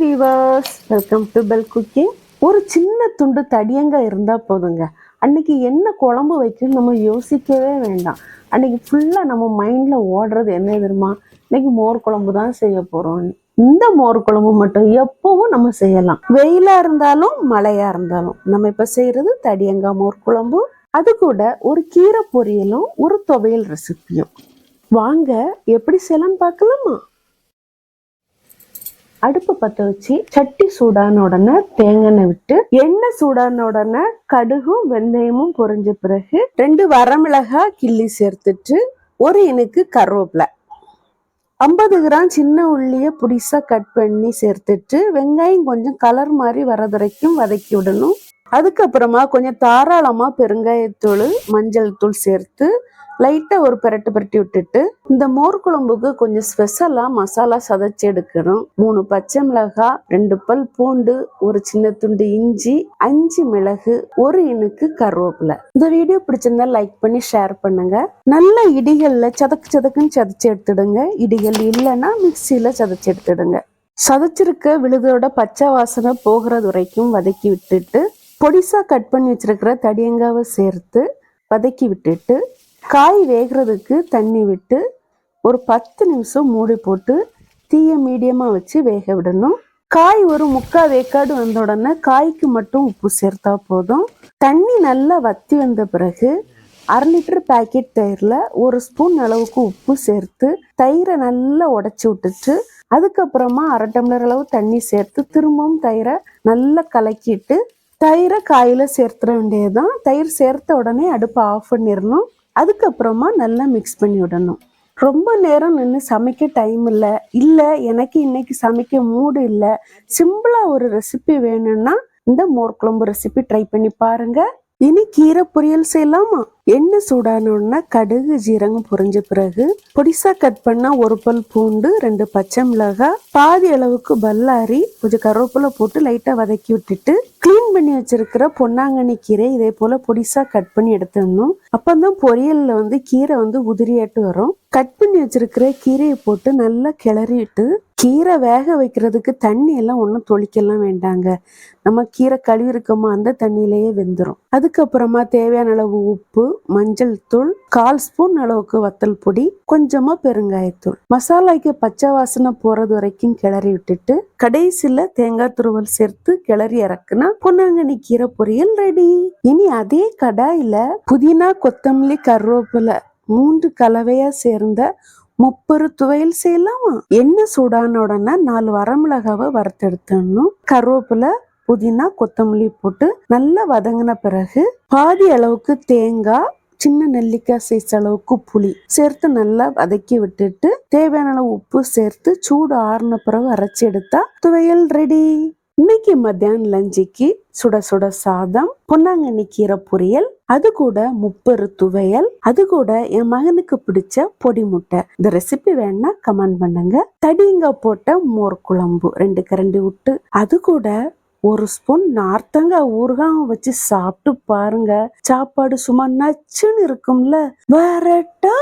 Viewers welcome to bell cooking ஒரு சின்ன துண்டு தடியங்க இருந்தால் போதுங்க. அன்னைக்கு என்ன குழம்பு வைக்கணும்னு நம்ம யோசிக்கவே வேண்டாம். அன்னைக்கு ஃபுல்லாக நம்ம மைண்டில் ஓடுறது என்ன தெரியுமா? இன்னைக்கு மோர் குழம்பு தான் செய்ய போகிறோம் இந்த மோர் குழம்பு மட்டும் எப்பவும் நம்ம செய்யலாம். வெயிலாக இருந்தாலும் மழையாக இருந்தாலும். நம்ம இப்போ செய்கிறது தடியங்காய் மோர் குழம்பு. அது கூட ஒரு கீரை பொரியலும் ஒரு துவையல் ரெசிப்பியும் வாங்க எப்படி செய்யலாம்னு பார்க்கலாமா? அடுப்பு பற்ற வச்சு சட்டி சூடான உடனே தேங்காய் விட்டு எண்ணெய் சூடான உடனே கடுகும் வெந்தயமும் பொரிஞ்ச பிறகு ரெண்டு வரமிளகாய் கிள்ளி சேர்த்துட்டு ஒரு இனுக்கு கருவேப்பிலை. ஐம்பது கிராம் சின்ன உள்ளிய புடிசாக கட் பண்ணி சேர்த்துட்டு வெங்காயம் கொஞ்சம் கலர் மாதிரி வரது வரைக்கும் வதக்கி விடணும். அதுக்கப்புறமா கொஞ்சம் தாராளமாக பெருங்காயத்தூள் மஞ்சள் தூள் சேர்த்து லைட்டாக ஒரு பெரட்டு பெரட்டி விட்டுட்டு இந்த மோர் குழம்புக்கு கொஞ்சம் ஸ்பெஷலாக மசாலா சதைச்சி எடுக்கணும். மூணு பச்சை மிளகாய் ரெண்டு பல் பூண்டு ஒரு சின்ன துண்டு இஞ்சி அஞ்சு மிளகு ஒரு இனுக்கு கருவேப்பிலை. இந்த வீடியோ பிடிச்சிருந்தா லைக் பண்ணி ஷேர் பண்ணுங்க. நல்ல இடிகளில் சதக்கு சதக்குன்னு சதைச்சி எடுத்துடுங்க. இடிகள் இல்லைன்னா மிக்சியில் சதைச்சி எடுத்துடுங்க. சதைச்சிருக்க விழுதோட பச்சை வாசனை போகிறது வரைக்கும் வதக்கி விட்டுட்டு பொடிசாக கட் பண்ணி வச்சிருக்கிற தடியங்காவை சேர்த்து வதக்கி விட்டுட்டு காய் வேகிறதுக்கு தண்ணி விட்டு ஒரு பத்து நிமிஷம் மூடி போட்டு தீயை மீடியமாக வச்சு வேக விடணும். காய் ஒரு முக்கா வேக்காடு வந்த உடனே காய்க்கு மட்டும் உப்பு சேர்த்தா போதும். தண்ணி நல்லா வத்தி வந்த பிறகு அரை லிட்டர் பாக்கெட் தயிரில் ஒரு ஸ்பூன் அளவுக்கு உப்பு சேர்த்து தயிரை நல்லா உடச்சி விட்டுட்டு அதுக்கப்புறமா அரை டம்ளர் அளவு தண்ணி சேர்த்து திரும்பவும் தயிரை நல்லா கலக்கிட்டு தயிரை காயில சேர்த்துட வேண்டியதுதான். தயிர் சேர்த்த உடனே அடுப்பை ஆஃப் பண்ணிடணும். அதுக்கப்புறமா நல்லா மிக்ஸ் பண்ணி விடணும். ரொம்ப நேரம் நின்று சமைக்க டைம் இல்லை. இல்லை எனக்கு இன்னைக்கு சமைக்க மூடு இல்லை. சிம்பிளாக ஒரு ரெசிபி வேணும்னா இந்த மோர் குழம்பு ரெசிபி ட்ரை பண்ணி பாருங்க. இனி கீரை பொரியல் செய்யலாமா? எண்ணெய் சூடானோன்னா கடுகு ஜீரகம் பொரிஞ்ச பிறகு பொடிசா கட் பண்ணா ஒரு பல் பூண்டு ரெண்டு பச்சை மிளகாய் பாதி அளவுக்கு பல்லாரி கொஞ்சம் கருவேப்பிலை போட்டு லைட்டா வதக்கி விட்டுட்டு க்ளீன் பண்ணி வச்சிருக்கிற பொன்னாங்கண்ணி கீரை இதே போல பொடிசா கட் பண்ணி எடுத்துடணும். அப்பந்தான் பொரியல்ல வந்து கீரை வந்து உதிரியாட்டு வரும். கட் பண்ணி வச்சிருக்கிற கீரையை போட்டு நல்லா கிளறிட்டு கீரை வேக வைக்கிறதுக்கு தண்ணி எல்லாம் ஒன்றும் தொளிக்கலாம் வேண்டாங்க. நம்ம கீரை கழுவி இருக்கோமோ அந்த தண்ணியிலேயே வெந்துடும் அதுக்கப்புறமா தேவையான அளவு உப்பு மஞ்சள் தூள் கால் ஸ்பூன் அளவுக்கு வத்தல் பொடி கொஞ்சமா பெருங்காயத்தூள். மசாலாக்கு பச்சை வாசனை போறது வரைக்கும் கிளறி விட்டுட்டு கடைசியில தேங்காய் துருவல் சேர்த்து கிளறி இறக்குனா பொன்னாங்கண்ணி கீரை பொரியல் ரெடி இனி அதே கடாயில புதினா கொத்தமல்லி கருவேப்பிலை மூன்று கலவையா சேர்ந்த முப்பது துவையல் செய்யலாமா? எண்ணெய் சூடான உடனே நாலு வரமிளகாவை வறுத்தெடுத்துடணும். கருவேப்பிலை புதினா கொத்தமல்லி போட்டு நல்லா வதங்கின பிறகு பாதி அளவுக்கு தேங்காய் சின்ன நெல்லிக்காய் சைஸ் அளவுக்கு புளி சேர்த்து நல்லா வதக்கி விட்டுட்டு தேவையான அளவு உப்பு சேர்த்து சூடு ஆறுன பிறகு அரைச்சி எடுத்தா துவையல் ரெடி இன்னைக்கு மத்தியானம் லஞ்சுக்கு சுட சுட சாதம் பொன்னாங்கண்ணி கீரை பொரியல் அது கூட முப்பரு துவையல் அது கூட என் மகனுக்கு பிடிச்ச பொடி முட்டை. இந்த ரெசிபி வேணா கமெண்ட் பண்ணுங்க. தடிங்க போட்ட மோர் குழம்பு ரெண்டு கரண்டி விட்டு அது கூட ஒரு ஸ்பூன் நார்த்தங்காய் ஊறுகாய் வச்சு சாப்பிட்டு பாருங்க. சாப்பாடு சும்மா நச்சுன்னு இருக்கும்ல. வரட்டா